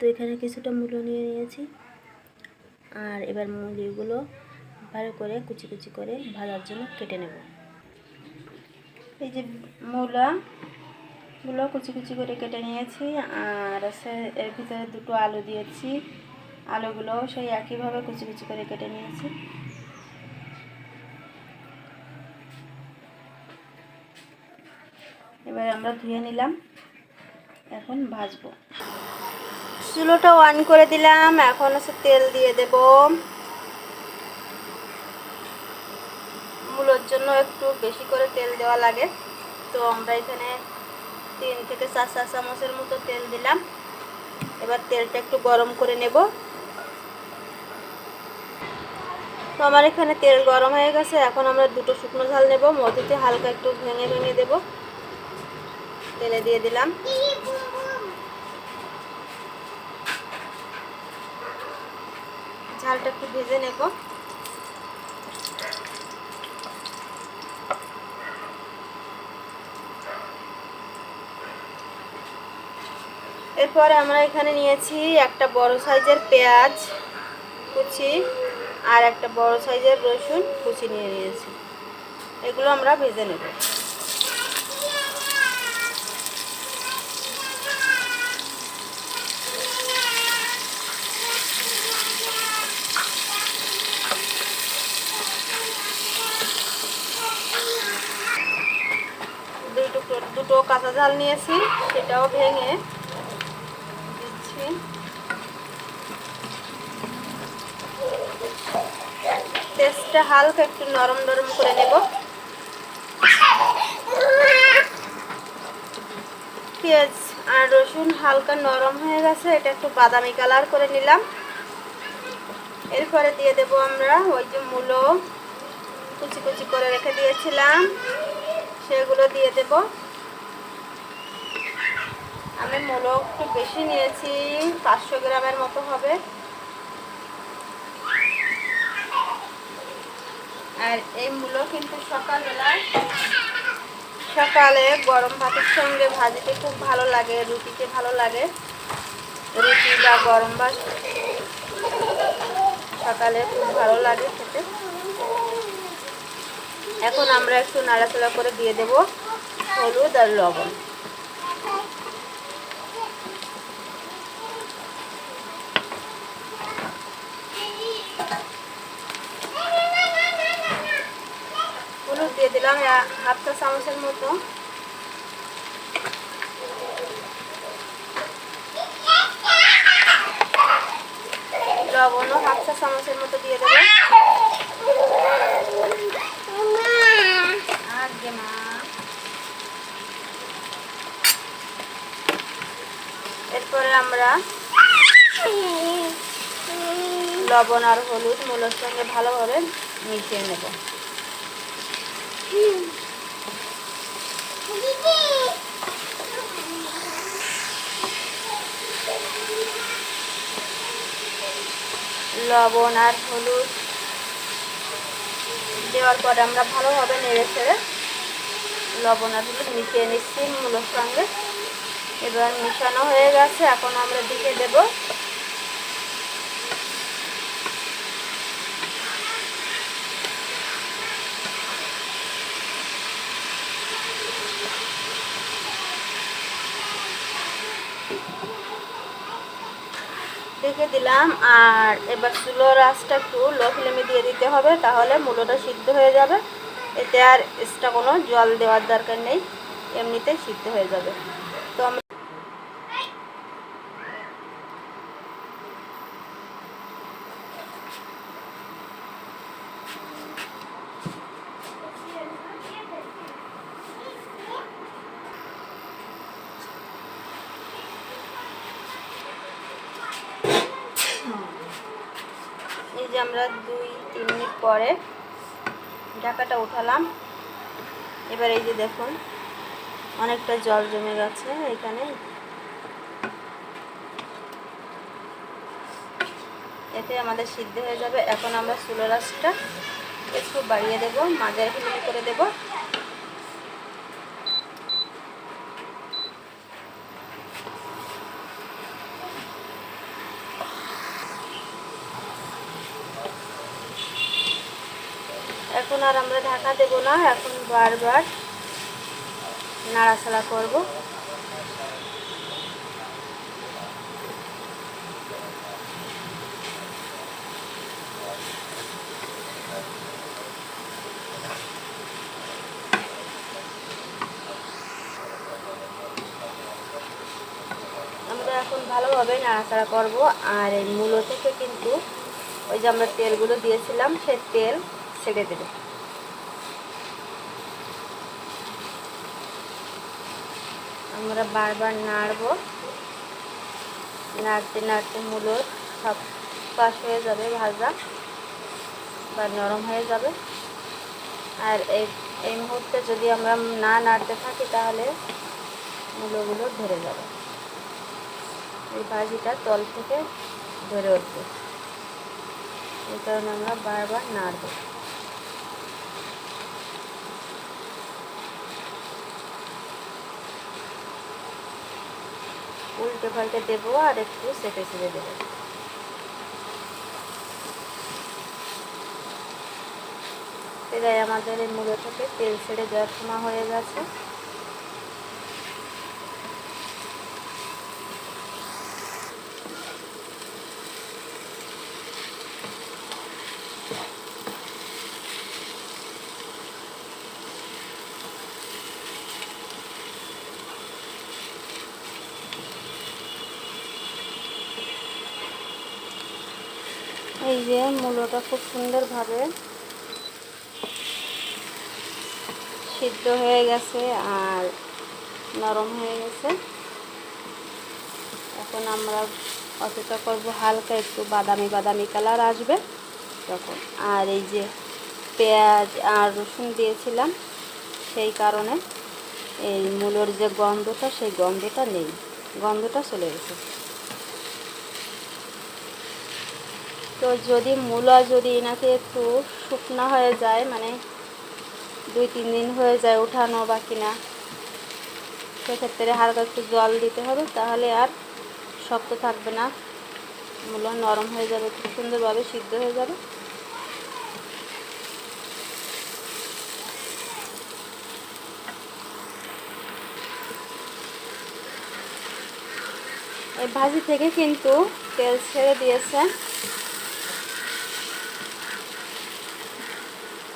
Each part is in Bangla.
তো এখানে কিছুটা মূলো নিয়ে নিয়েছি। আর এবার মুরগিগুলো ভালো করে কুচি কুচি করে ভাজার জন্য কেটে নেব। এই যে মূলা গুলো কুচি কুচি করে কেটে নিয়েছি, আর আছে এর ভিতরে দুটো আলু দিয়েছি। আলুগুলো সেই একইভাবে কুচি কুচি করে কেটে নিয়েছি। এবার আমরা ধুয়ে নিলাম, এখন ভাজবো। চুলোটা অন করে দিলাম। এখন হচ্ছে তেল দিয়ে দেব। মূলোর জন্য একটু বেশি করে তেল দেওয়া লাগে। তো আমরা এখানে তিন থেকে চার চা চামচের মতো তেল দিলাম। এবার তেলটা একটু গরম করে নেব। তো আমার এখানে তেল গরম হয়ে গেছে। এখন আমরা দুটো শুকনো ঝাল নেব। মধ্যে হালকা একটু ভেঙে ভেঙে দেব। তেলে দিয়ে দিলাম। ঝালটা একটু ভেজে নেব। এরপরে আমরা এখানে নিয়েছি একটা বড় সাইজের পেঁয়াজ কুচি আর একটা বড় সাইজের রসুন কুচি নিয়ে নিয়েছি। এগুলো আমরা ভেজে নেব। টুকরো দুটো কাঁচা ঝাল নিয়েছি, সেটাও ভেঙে দিচ্ছি। হালকা একটু নরম নরম করে নেব। পেঁয়াজ আর রসুন হালকা নরম হয়ে গেছে, এটা একটু বাদামি কালার করে নিলাম। এরপরে দিয়ে দেব আমরা ওই যে মূলো, কুচি কুচি করে রেখে দিয়েছিলাম। সেগুলো দিয়ে দেব। আমি মূলো একটু বেশি নিয়েছি, পাঁচশো গ্রামের মতো হবে। আর এই মূলো কিন্তু সকালবেলায় সকালে গরম ভাতের সঙ্গে ভাজিতে খুব ভালো লাগে, রুটিতে ভালো লাগে। রুটি বা গরম ভাত সকালে খুব ভালো লাগে খেতে। এখন আমরা একটু নাড়াচাড়া করে দিয়ে দেব হলুদ আর লবণ। হলুদ দিয়ে দিলাম হাফ চা চামচের মতো। লবণও হাফ চা চামচের মতো দিয়ে দেবো। আগে মা এরপরে আমরা লবণ আর হলুদ মূলের সঙ্গে ভালোভাবে মিশিয়ে নেব। লবণ আর হলুদ দেওয়ার পরে আমরা ভালোভাবে নেড়ে ছেড়ে লবণ মিশিয়ে নিচ্ছি মূলোর সঙ্গে। এবার মিশানো হয়ে গেছে, এখন আমরা দিকে দেব। দেখে দিলাম, আর এবার চুলো রাসটা একটু লো ফ্লেমে দিয়ে দিতে হবে, তাহলে মূলোটা সিদ্ধ হয়ে যাবে। এতে আর এক্সট্রা কোনো জল দেওয়ার দরকার নেই, এমনিতেই সিদ্ধ হয়ে যাবে। তো আমরা এই যে আমরা দুই তিন মিনিট পরে ঢাকাটা উঠালাম। এবার এই যে দেখুন, অনেকটা জল জমে গেছে এখানে। এতে আমাদের সিদ্ধ হয়ে যাবে। এখন আমরা সুলো রাসটা একটু বাড়িয়ে দেবো, মাজার করে দেব এখন আর আমরা ঢাকা দেব না, এখন বারবার নাড়াচাড়া করব। আমরা এখন ভালোভাবে নাড়াচাড়া করব, আর এই মূলো থেকে কিন্তু ওই যে আমরা তেলগুলো দিয়েছিলাম, সেই তেল ছেড়ে দেবে। আমরা বারবার নাড়ব। নাড়তে নাড়তে মূলো সব পাশ হয়ে যাবে ভাজা বা নরম হয়ে যাবে। আর এই এই মুহূর্তে যদি আমরা না নাড়তে থাকি তাহলে মূলোগুলো ধরে যাবে। এই ভাজিটা তল থেকে ধরে উঠবে। এই কারণে আমরা বারবার নাড়ব। উল্টে ফাল্টে দেবো আর একটু সেটে সেটে দেবো। এটাই আমাদের এই মূলো থেকে তেল ছেড়ে দেওয়ার সময় হয়ে গেছে। এই যে মূলোটা খুব সুন্দরভাবে সিদ্ধ হয়ে গেছে আর নরম হয়ে গেছে। এখন আমরা অপেক্ষা করব হালকা একটু বাদামি বাদামি কালার আসবে তখন। আর এই যে পেঁয়াজ আর রসুন দিয়েছিলাম সেই কারণে এই মূলোর যে গন্ধটা, সেই গন্ধটা নেই। গন্ধটা চলে গেছে তো যদি মূলা যদি এনাকে একটু শুকনা হয়ে যায় মানে দুই তিন দিন হয়ে যায় উঠানো বা কিনা, সেক্ষেত্রে হালকা একটু জল দিতে হবে, তাহলে আর শক্ত থাকবে না। মূলা নরম হয়ে যাবে, খুব সুন্দরভাবে সিদ্ধ হয়ে যাবে। এই ভাজি থেকে কিন্তু তেল ছেড়ে দিয়েছে।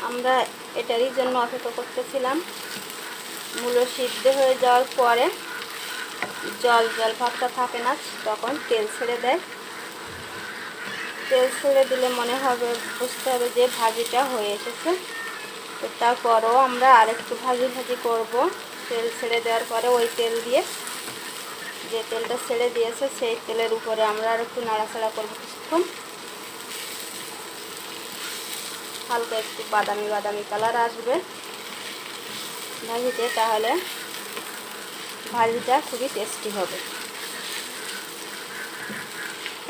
আমরা এটারই জন্য অপেক্ষা করতেছিলাম। মূলো সিদ্ধ হয়ে যাওয়ার পরে জল জল ভাবটা থাকে না, তখন তেল ছেড়ে দেয়। তেল ছেড়ে দিলে মনে হবে, বুঝতে হবে যে ভাজিটা হয়ে এসেছে। তো তারপরও আমরা আরেকটু ভাজি ভাজি করব। তেল ছেড়ে দেওয়ার পরে ওই তেল দিয়ে যে তেলটা ছেড়ে দিয়েছে, সেই তেলের উপরে আমরা আর একটু নাড়াচাড়া করব কিছুক্ষণ। হালকা একটু বাদামি বাদামি কালার আসবে। ভাজিতে তাহলে ভাজিটা খুবই টেস্টি হবে।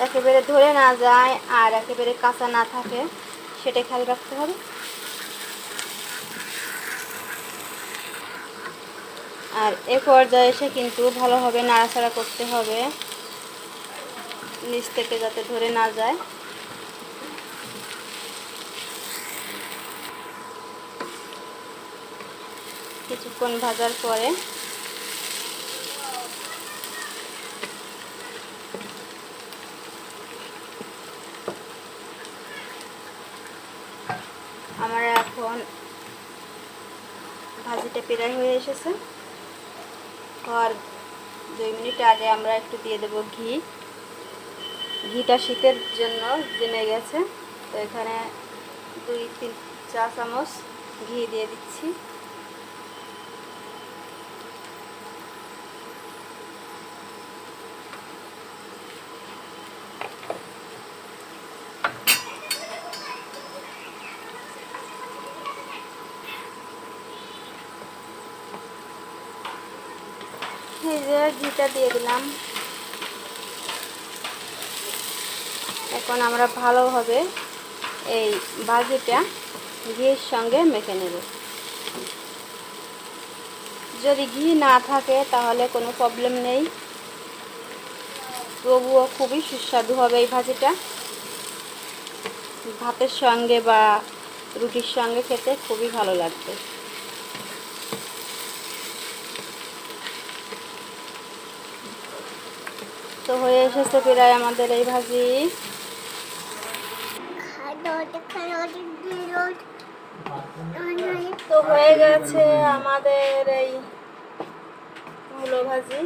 একেবারে ধরে না যায় আর একেবারে কাঁচা না থাকে, সেটা খেয়াল রাখতে হবে। আর এ পর্যায়ে এসে কিন্তু ভালোভাবে নাড়াচাড়া করতে হবে। নিচ থেকে যাতে ধরে না যায়। কিছুক্ষণ ভাজার পরে। আমার এখন ভাজিটা প্রায় হয়ে এসেছে। আর দুই মিনিট আগে আমরা একটু দিয়ে দেবো ঘি। ঘিটা শীতের জন্য জমে গেছে। তো এখানে দুই, তিন চা চামচ ঘি দিয়ে দিচ্ছি। যে ঘিটা দিয়ে দিলাম। এখন আমরা ভালোভাবে এই ভাজিটা ঘির সঙ্গে মেখে নেব। যদি ঘি না থাকে তাহলে কোনো প্রবলেম নেই। তবুও খুবই সুস্বাদু হবে এই ভাজিটা। ভাতের সঙ্গে বা রুটির সঙ্গে খেতে খুবই ভালো লাগবে। তো হয়ে এসেছে প্রায় আমাদের এই ভাজি। তো হয়ে গেছে আমাদের এই মূলো ভাজি।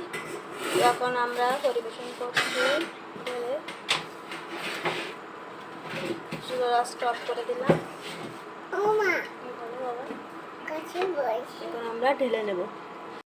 এখন আমরা পরিবেশন করছি। স্টপ করে দিলাম। এখন আমরা ঢেলে নেব।